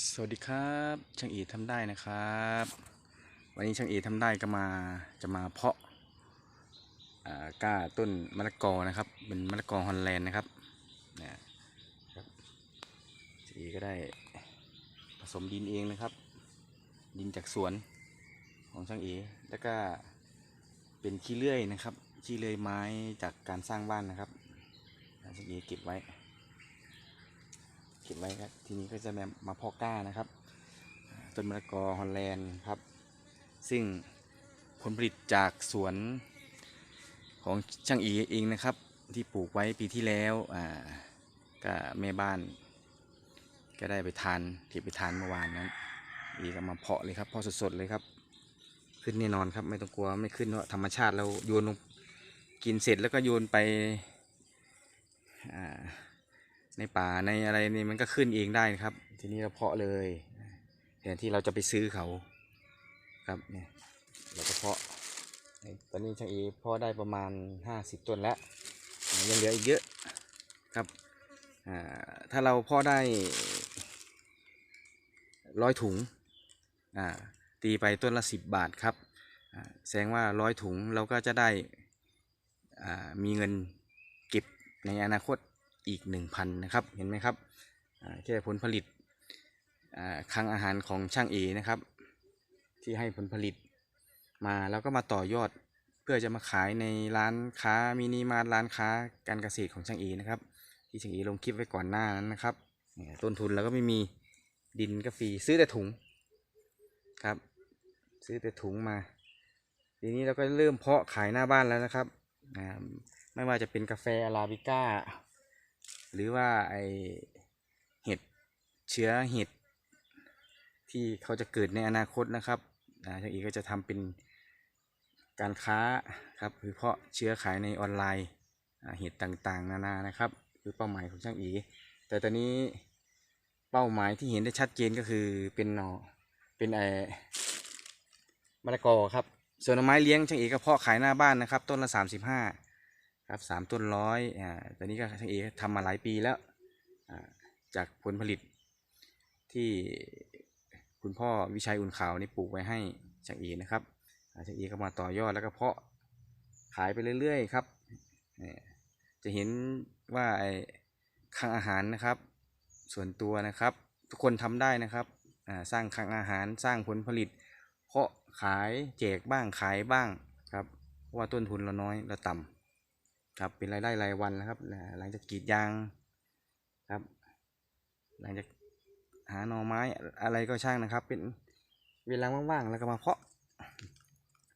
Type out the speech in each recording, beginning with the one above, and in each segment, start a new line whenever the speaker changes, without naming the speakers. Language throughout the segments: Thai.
สวัสดีครับช่างเอทำได้นะครับ วันนี้ช่างเอทำได้ก็มาจะมาเพาะก้าต้นมะละกอนะครับ เป็นมะละกอฮอลแลนด์นะครับนะครับช่างเอก็ได้ผสมดินเองนะครับ ดินจากสวนของช่างเอแล้วก็เป็นขี้เลื่อยนะครับขี้เลื่อยไม้จากการสร้างบ้านนะครับช่างเอเก็บไว้ เก็บไว้ครับทีนี้ก็จะมามาเพาะกล้านะครับ ต้นมะละกอฮอลแลนด์ครับ ซึ่งผลผลิตจากสวนของช่างอีเองนะครับ ที่ปลูกไว้ปีที่แล้วอ่าก็แม่บ้าน ก็ได้ไปทานที่ไปทานเมื่อวานนั้นอีก็มาเพาะเลยครับเพาะสดๆเลยครับ ขึ้นแน่นอนครับไม่ต้องกลัวไม่ขึ้นเพราะธรรมชาติเราโยนลงกินเสร็จแล้วก็โยนไปอ่า ในป่าในอะไรนี่มันก็ขึ้นเองได้นะครับ ทีนี้เราเพาะเลยแทนที่เราจะไปซื้อเขาครับเนี่ยเราก็เพาะตอนนี้ช่างเอเพาะได้ประมาณ 50 ต้นแล้วยังเหลืออีกเยอะครับถ้าเราเพาะได้ร้อยถุงตีไปต้นละ 10 บาทครับแสดงว่าร้อยถุงเราก็จะได้มีเงินเก็บในอนาคต อีก 1,000นะครับเห็นไหมครับแค่ผลผลิตคลังอาหารของช่างเอนะครับ ที่ให้ผลผลิตมาแล้วก็มาต่อยอดเพื่อจะมาขายในร้านค้ามินิมาร์ทร้านค้าการเกษตรของช่างเอนะครับ ที่ช่างเอลงคลิปไว้ก่อนหน้านั้นนะครับต้นทุนเราก็ไม่มีดินก็ฟรีซื้อแต่ถุงครับ ซื้อแต่ถุงมา ทีนี้เราก็เริ่มเพาะขายหน้าบ้านแล้วนะครับไม่ว่าจะเป็นกาแฟอาราบิก้า หรือว่าไอเห็ดเชื้อเห็ดที่เขาจะเกิดในอนาคตนะครับอ่าทางอีกก็จะทำเป็นการค้าครับคือเพาะเชื้อขายในออนไลน์เห็ดต่างๆ นานานะครับ คือเป้าหมายของช่างอี แต่ตอนนี้เป้าหมายที่เห็นได้ชัดเจนก็คือเป็นหนอเป็นไอมะละกอครับส่วนหน่อไม้เลี้ยงช่างอีก็เพาะขายหน้าบ้านนะครับ ต้นละสามสิบห้า ครับสามต้นร้อยอ่าตอนนี้ก็ช่างเอทำมาหลายปีแล้วอ่าจากผลผลิตที่คุณพ่อวิชัยอุ่นขาวนี่ปลูกไว้ให้ช่างเอนะครับอ่าช่างเอก็มาต่อยอดแล้วก็เพาะขายไปเรื่อยๆครับเนี่ยจะเห็นว่าไอ้คลังอาหารนะครับ ส่วนตัวนะครับ ทุกคนทำได้นะครับอ่าสร้างคลังอาหารสร้างผลผลิต เพาะขายแจกบ้างขายบ้างครับเพราะว่าต้นทุนเราน้อยเราต่ำ ครับเป็นรายได้รายวันนะครับ หลังจากกรีดยางครับ หลังจากหาหน่อไม้อะไรก็ช่างนะครับ เป็นเวลาว่างๆแล้วก็มาเพาะ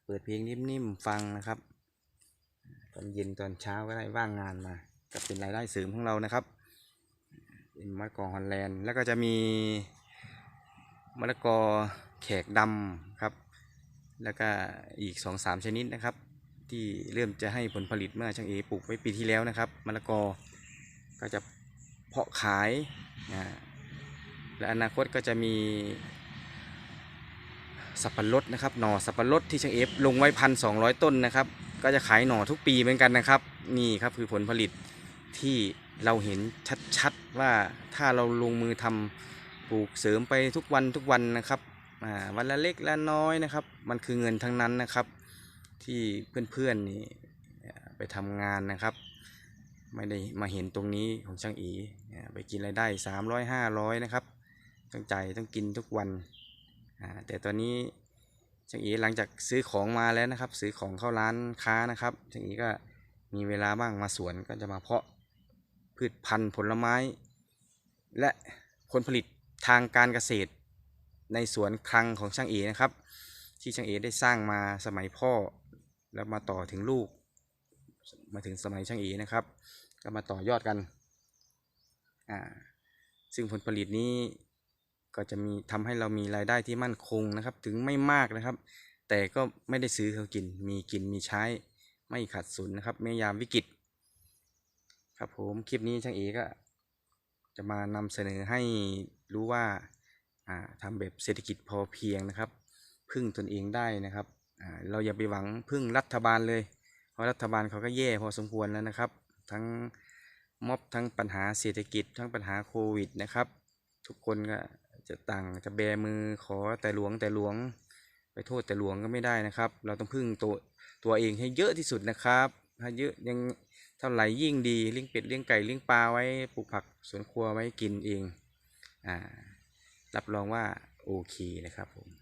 เปิดเพลงนิ่มๆฟังนะครับตอนเย็นตอนเช้าก็ได้ว่างงานมาก็เป็นรายได้เสริมของเรานะครับเป็นมะละกอฮอลแลนด์แล้วก็จะมีมะละกอแขกดำครับ แล้วก็อีกสองสามชนิดนะครับ ที่เริ่มจะให้ผลผลิตเมื่อช่างเอปลูกไว้ปีที่แล้วนะครับมะละกอก็จะเพาะขายนะและอนาคตก็จะมี สับปะรดนะครับหน่อสับปะรดที่ช่างเอฟลงไว้พันสองร้อยต้นนะครับ ก็จะขายหน่อทุกปีเหมือนกันนะครับ นี่ครับคือผลผลิตที่เราเห็นชัดๆว่าถ้าเราลงมือทำปลูกเสริมไปทุกวันทุกวันนะครับวันละเล็กละน้อยนะครับ มันคือเงินทั้งนั้นนะครับ ที่เพื่อนๆนี่ไปทำงานนะครับ ไม่ได้มาเห็นตรงนี้ของช่างอีเนี่ยไปกินรายได้สามร้อยห้าร้อยนะครับต้องจ่ายต้องกินทุกวันแต่ตอนนี้ช่างอีหลังจากซื้อของมาแล้วนะครับ ซื้อของเข้าร้านค้านะครับช่างอีก็มีเวลาบ้างมาสวนก็จะมาเพาะพืชพันธุ์ผลไม้ และผลผลิตทางการเกษตร ในสวนคลังของช่างเอนะครับ ที่ช่างเอได้สร้างมาสมัยพ่อ แล้วมาต่อถึงลูก มาถึงสมัยช่างเอนะครับ ก็มาต่อยอดกันอ่าซึ่งผลผลิตนี้ก็จะมีทำให้เรามีรายได้ที่มั่นคงนะครับ ถึงไม่มากนะครับ แต่ก็ไม่ได้ซื้อเขากิน มีกินมีใช้ไม่ขาดสนนะครับไม่ยามวิกฤตครับผมคลิปนี้ช่างเอก็จะมานำเสนอให้รู้ว่าอ่าทำแบบเศรษฐกิจพอเพียงนะครับ พึ่งตนเองได้นะครับ เราอย่าไปหวังพึ่งรัฐบาลเลย เพราะรัฐบาลเขาก็แย่พอสมควรแล้วนะครับ ทั้งม็อบทั้งปัญหาเศรษฐกิจ ทั้งปัญหาโควิดนะครับ ทุกคนก็จะต่างจะแบมือขอแต่หลวงแต่หลวง ไปโทษแต่หลวงก็ไม่ได้นะครับ เราต้องพึ่งตัวตัวเองให้เยอะที่สุดนะครับถ้าเยอะยังเท่าไหร่ยิ่งดีเลี้ยงเป็ดเลี้ยงไก่เลี้ยงปลาไว้ปลูกผักสวนครัวไว้กินเองอ่ารับรองว่าโอเคนะครับผม